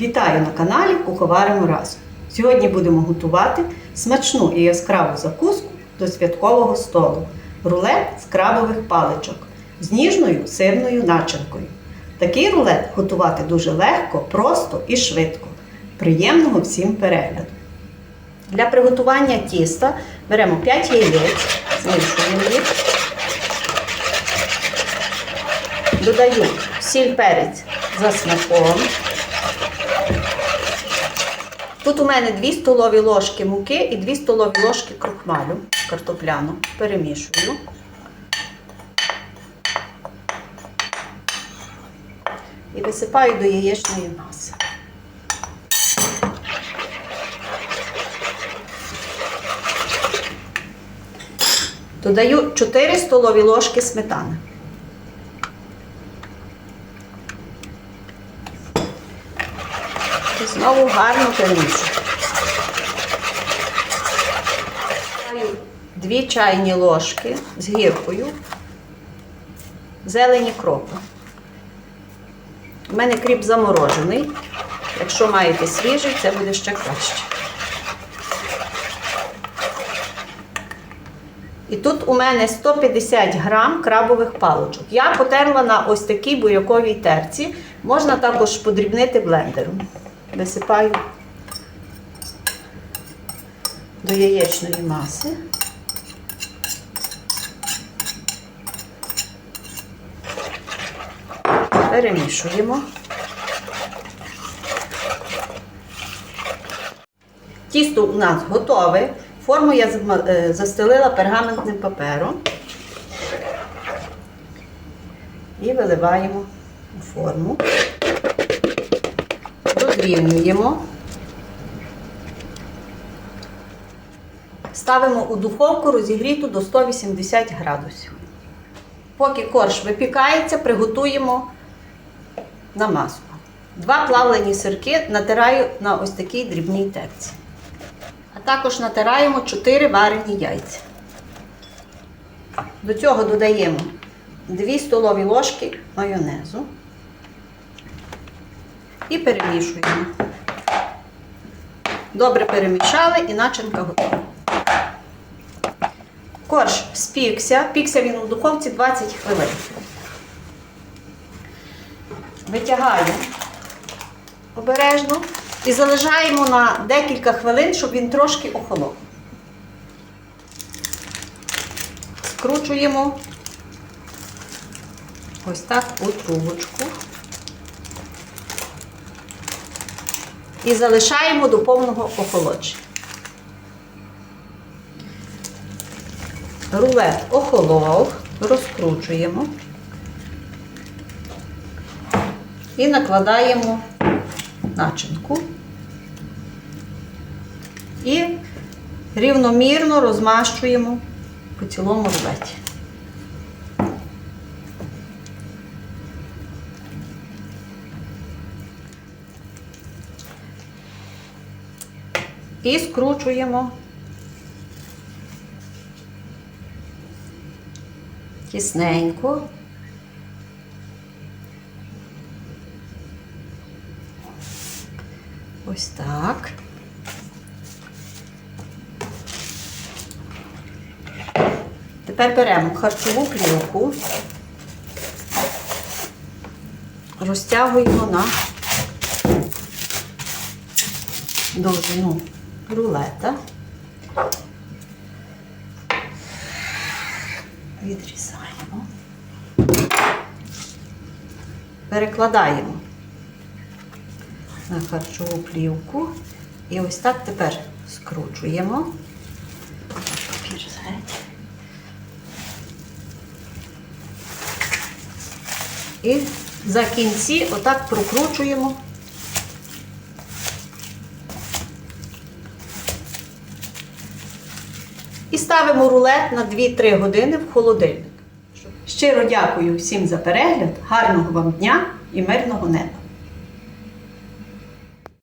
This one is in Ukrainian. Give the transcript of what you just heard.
Вітаю на каналі Куховаримо разом. Сьогодні будемо готувати смачну і яскраву закуску до святкового столу рулет з крабових паличок з ніжною сирною начинкою. Такий рулет готувати дуже легко, просто і швидко. Приємного всім перегляду! Для приготування тіста беремо 5 яєць, змішуємо їх. Додаю сіль перець за смаком. Тут у мене 2 столові ложки муки і 2 столові ложки крохмалю картопляну. Перемішую. І висипаю до яєчної маси. Додаю 4 столові ложки сметани. Знову гарно перемішую. 2 чайні ложки з гіркою зелені кропу. У мене кріп заморожений. Якщо маєте свіжий, це буде ще краще. І тут у мене 150 грам крабових паличок. Я потерла на ось такій буряковій терці. Можна також подрібнити блендером. Висипаю до яєчної маси. Перемішуємо. Тісто у нас готове. Форму я е, застелила пергаментним папером і виливаємо у форму, розрівнюємо, ставимо у духовку розігріту до 180 градусів. Поки корж випікається, приготуємо намазку. Два плавлені сирки натираю на ось такій дрібній терці. А також натираємо 4 варені яйця. До цього додаємо 2 столові ложки майонезу і перемішуємо. Добре перемішали і начинка готова. Корж спікся, пікся він у духовці 20 хвилин. Витягаю обережно і залишаємо на декілька хвилин, щоб він трошки охолов. Скручуємо ось так у трубочку. І залишаємо до повного охолодження. Рулет охолов, розкручуємо і накладаємо начинку і рівномірно розмащуємо по цілому рулеті. І скручуємо тісненько. Ось так. Тепер беремо харчову плівку, розтягуємо на довжину рулета. Відрізаємо. Перекладаємо на харчову плівку. І ось так тепер скручуємо. Папір. І за кінці отак прокручуємо. Ставимо рулет на 2-3 години в холодильник. Щиро дякую всім за перегляд, гарного вам дня і мирного неба!